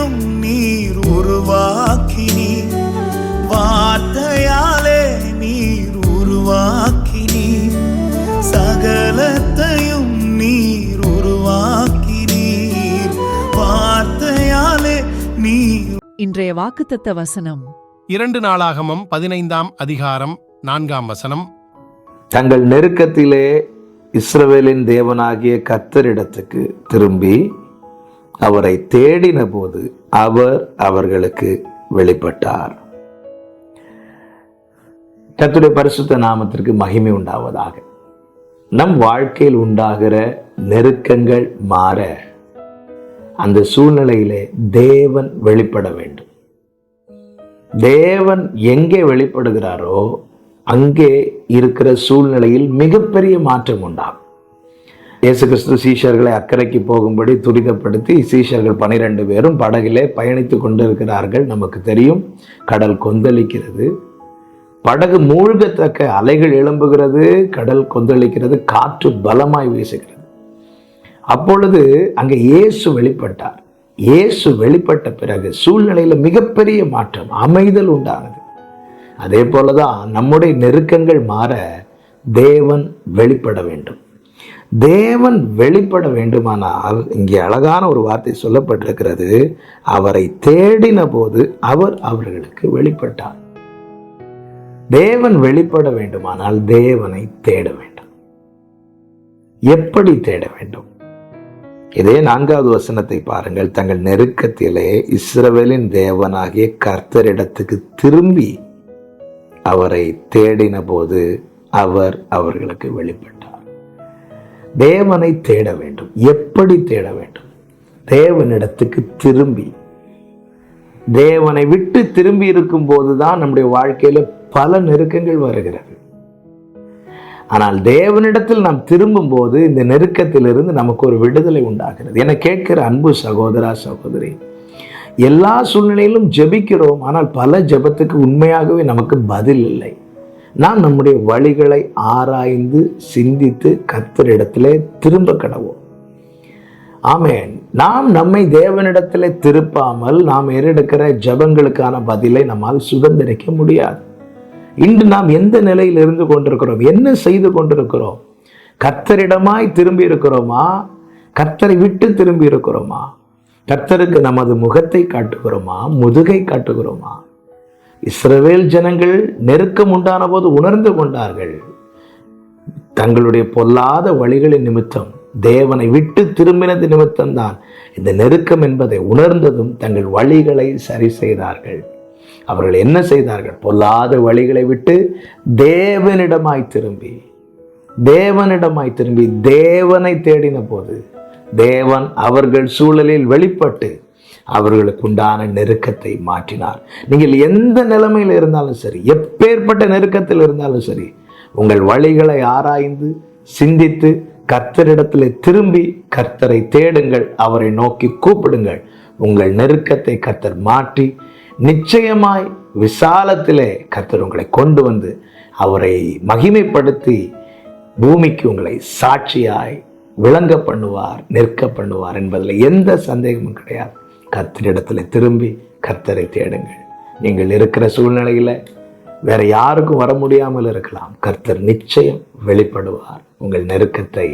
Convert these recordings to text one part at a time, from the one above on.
சகலத்தையும் நீர் உருவாக்கினீர் வார்த்தையாலே நீர் உருவாக்கினீர் சகலத்தையும் நீர் உருவாக்கினீர். வார்த்தையாலே நீர் இன்றைய வாக்குத்தத்த வசனம். இரண்டு நாளாகமம் பதினைந்தாம் அதிகாரம் நான்காம் வசனம். தங்கள் நெருக்கத்திலே இஸ்ரவேலின் தேவனாகிய கர்த்தரிடத்துக்கு திரும்பி அவரை தேடின போது அவர் அவர்களுக்கு வெளிப்பட்டார். கத்துடைய பரிசுத்த நாமத்திற்கு மகிமை உண்டாவதாக. நம் வாழ்க்கையில் உண்டாகிற நெருக்கங்கள் மாற அந்த சூழ்நிலையிலே தேவன் வெளிப்பட வேண்டும். தேவன் எங்கே வெளிப்படுகிறாரோ அங்கே இருக்கிற சூழ்நிலையில் மிகப்பெரிய மாற்றம் உண்டாகும். இயேசு கிறிஸ்து சீஷர்களை அக்கறைக்கு போகும்படி துரிதப்படுத்தி சீஷர்கள் பனிரெண்டு பேரும் படகிலே பயணித்து கொண்டிருக்கிறார்கள். நமக்கு தெரியும் கடல் கொந்தளிக்கிறது. படகு மூழ்கத்தக்க அலைகள் எழும்புகிறது கடல் கொந்தளிக்கிறது காற்று பலமாய் வீசுகிறது. அப்பொழுது அங்கே இயேசு வெளிப்பட்டார். இயேசு வெளிப்பட்ட பிறகு சூழ்நிலையில மிகப்பெரிய மாற்றம் அமைதல் உண்டானது. அதே போலதான் நம்முடைய நெருக்கங்கள் மாற தேவன் வெளிப்பட வேண்டும். தேவன் வெளிப்பட வேண்டுமானால் இங்கே அழகான ஒரு வார்த்தை சொல்லப்பட்டிருக்கிறது. அவரை தேடின போது அவர் அவர்களுக்கு வெளிப்பட்டார். தேவன் வெளிப்பட வேண்டுமானால் தேவனை தேட வேண்டும். எப்படி தேட வேண்டும்? இதே நான்காவது வசனத்தை பாருங்கள். தங்கள் நெருக்கத்திலே இஸ்ரவேலின் தேவனாகிய கர்த்தரிடத்துக்கு திரும்பி அவரை தேடின போது அவர் அவர்களுக்கு வெளிப்பட்டார். தேவனை தேட வேண்டும். எப்படி தேட வேண்டும்? தேவனிடத்துக்கு திரும்பி. தேவனை விட்டு திரும்பி இருக்கும் போதுதான் நம்முடைய வாழ்க்கையில பல நெருக்கங்கள் வருகிறது. ஆனால் தேவனிடத்தில் நாம் திரும்பும் போது இந்த நெருக்கத்திலிருந்து நமக்கு ஒரு விடுதலை உண்டாகிறது. என கேட்கிற அன்பு சகோதரா சகோதரி எல்லா சூழ்நிலையிலும் ஜெபிக்கிறோம். ஆனால் பல ஜெபத்துக்கு உண்மையாகவே நமக்கு பதில் இல்லை. நாம் நம்முடைய வழிகளை ஆராய்ந்து சிந்தித்து கத்தரிடத்திலே திரும்ப கடவோம். ஆமேன். நாம் நம்மை தேவனிடத்தில் திருப்பாமல் நாம் ஏறெடுக்கிற ஜெபங்களுக்கான பதிலை நம்மால் சுதந்திரிக்க முடியாது. இன்று நாம் எந்த நிலையில் இருந்து கொண்டிருக்கிறோம்? என்ன செய்து கொண்டிருக்கிறோம்? கர்த்தரிடமாய் திரும்பி இருக்கிறோமா? கர்த்தரை விட்டு திரும்பி இருக்கிறோமா? கர்த்தருக்கு நமது முகத்தை காட்டுகிறோமா? முதுகை காட்டுகிறோமா? இஸ்ரவேல் ஜனங்கள் நெருக்கம் உண்டான போது உணர்ந்து கொண்டார்கள். தங்களுடைய பொல்லாத வழிகளின் நிமித்தம் தேவனை விட்டு திரும்பினது நிமித்தம்தான் இந்த நெருக்கம் என்பதை உணர்ந்ததும் தங்கள் வழிகளை சரி செய்தார்கள். அவர்கள் என்ன செய்தார்கள்? பொல்லாத வழிகளை விட்டு தேவனிடமாய் திரும்பி தேவனிடமாய் திரும்பி தேவனை தேடின போது தேவன் அவர்கள் சூழலில் வெளிப்பட்டு அவர்களுக்கு உண்டான நெருக்கத்தை மாற்றினார். நீங்கள் எந்த நிலைமையில் இருந்தாலும் சரி எப்பேற்பட்ட நெருக்கத்தில் இருந்தாலும் சரி உங்கள் வழிகளை ஆராய்ந்து சிந்தித்து கர்த்தரிடத்தில் திரும்பி கர்த்தரை தேடுங்கள் அவரை நோக்கி கூப்பிடுங்கள். உங்கள் நெருக்கத்தை கர்த்தர் மாற்றி நிச்சயமாய் விசாலத்திலே கர்த்தர் உங்களை கொண்டு வந்து அவரை மகிமைப்படுத்தி பூமிக்கு உங்களை சாட்சியாய் விளங்க பண்ணுவார் நிற்க பண்ணுவார் என்பதில் எந்த சந்தேகமும் கிடையாது. கத்தரிடத்துல திரும்பி கர்த்தரை தேடுங்கள். நீங்கள் இருக்கிற சூழ்நிலையில் வேற யாருக்கும் வர முடியாமல் இருக்கலாம். கர்த்தர் நிச்சயம் வெளிப்படுவார். உங்கள் நெருக்கத்தை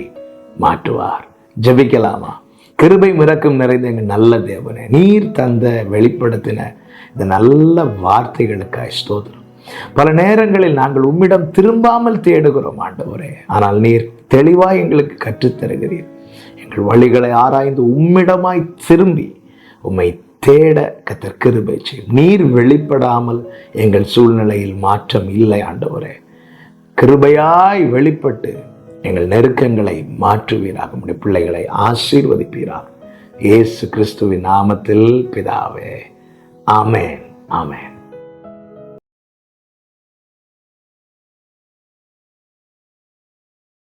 மாற்றுவார். ஜெபிக்கலாமா? கிருபை மிரக்கும் நிறைந்த எங்கள் நல்ல தேவனே நீர் தந்த வெளிப்படுத்தின இந்த நல்ல வார்த்தைகளுக்காய் ஸ்தோத்திரம். பல நேரங்களில் நாங்கள் உம்மிடம் திரும்பாமல் தேடுகிறோம் ஆண்டவரே. ஆனால் நீர் தெளிவாய் எங்களுக்கு கற்றுத்தருகிறீர். எங்கள் வழிகளை ஆராய்ந்து உம்மிடமாய் திரும்பி உம்மை தேட கத்தர் கிருபை செய்யும் நீர் வெளிப்படாமல் எங்கள் சூழ்நிலையில் மாற்றம் இல்லை ஆண்டவரே. கிருபையாய் வெளிப்பட்டு எங்கள் நெருக்கங்களை மாற்றுவீராக. நம்முடைய பிள்ளைகளை ஆசீர்வதிப்பீராக. இயேசு கிறிஸ்துவின் நாமத்தில் பிதாவே. ஆமேன் ஆமேன்.